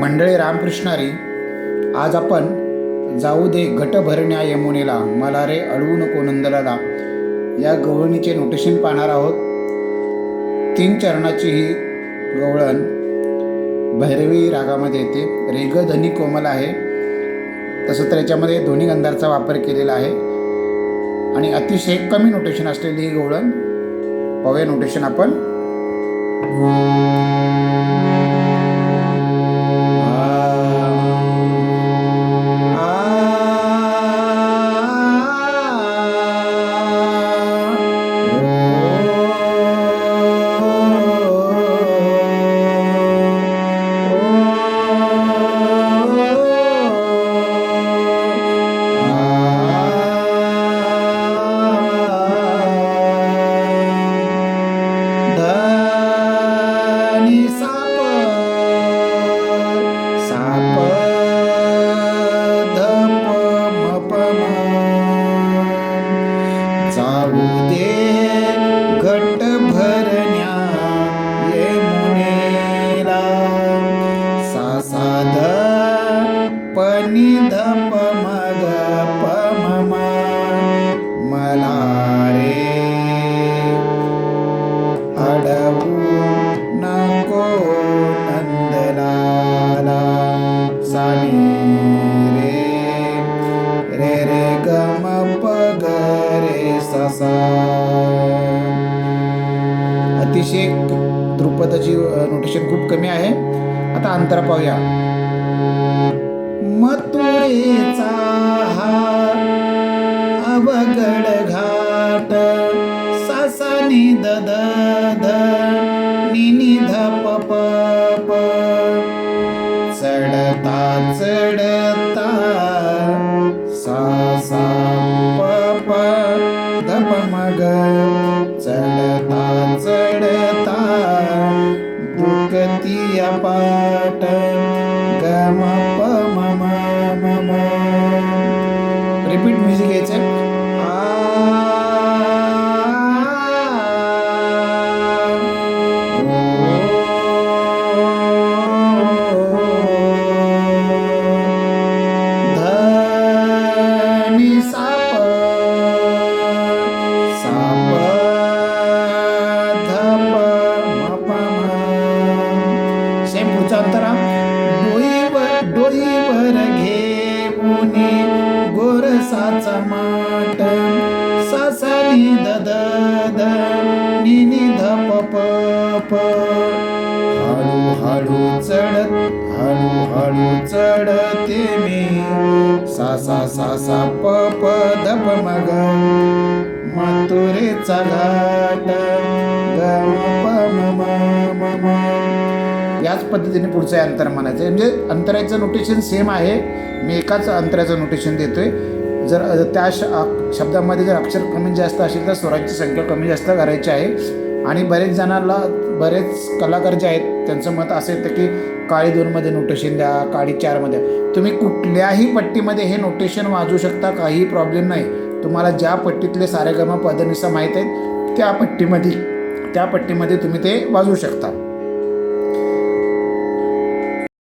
मंडळी रामकृष्णारी आज आपण जाऊ दे घट भरण्या यमुनेला. मला रे अडवू नको नंदलाला. या गवळणीचे नोटेशन पाहणार आहोत. तीन चरणाची ही गवळण भैरवी रागामध्ये येते. रेग धनी कोमल आहे. तसं तर याच्यामध्ये दोन्ही गंधारचा वापर केलेला आहे. आणि अतिशय कमी नोटेशन असलेली ही गवळण. पाहूया नोटेशन आपण. पनी धप मग पम मला रे. अडवू नको नंदलाला सानी रे. रे रे गम पग रे ससा. अतिशय द्रुपदाची नोटेशन खूप कमी आहे. आता अंतर पाहूया. मथुरेचा हा अवघड घाट ससनी दद ध पप चढता चढता सा सा प धप मग चढता चढता दुखती पाट गमा प हळूहळू चढत हळूहळू चढते मी. सा सा सा सा मग मथुरेचा घाट याच पद्धतीने पुढचं आहे अंतर म्हणायचं आहे. म्हणजे अंतराचं नोटेशन सेम आहे. मी एकाच अंतराचं नोटेशन देतोय. जर त्या श शब्दामध्ये जर अक्षर कमी जास्त असेल तर स्वरांची संख्या कमी जास्त करायची आहे. आणि बरेच जणांना बरेच कलाकार जे आहेत त्यांचं मत असं येतं की काळी दोनमध्ये नोटेशन द्या काळी चारमध्ये. तुम्ही कुठल्याही पट्टीमध्ये हे नोटेशन वाजवू शकता काही प्रॉब्लेम नाही. तुम्हाला ज्या पट्टीतले सारेगमा पदनिसा माहीत आहेत त्या पट्टीमध्ये त्या पट्टीमध्ये तुम्ही ते वाजवू शकता.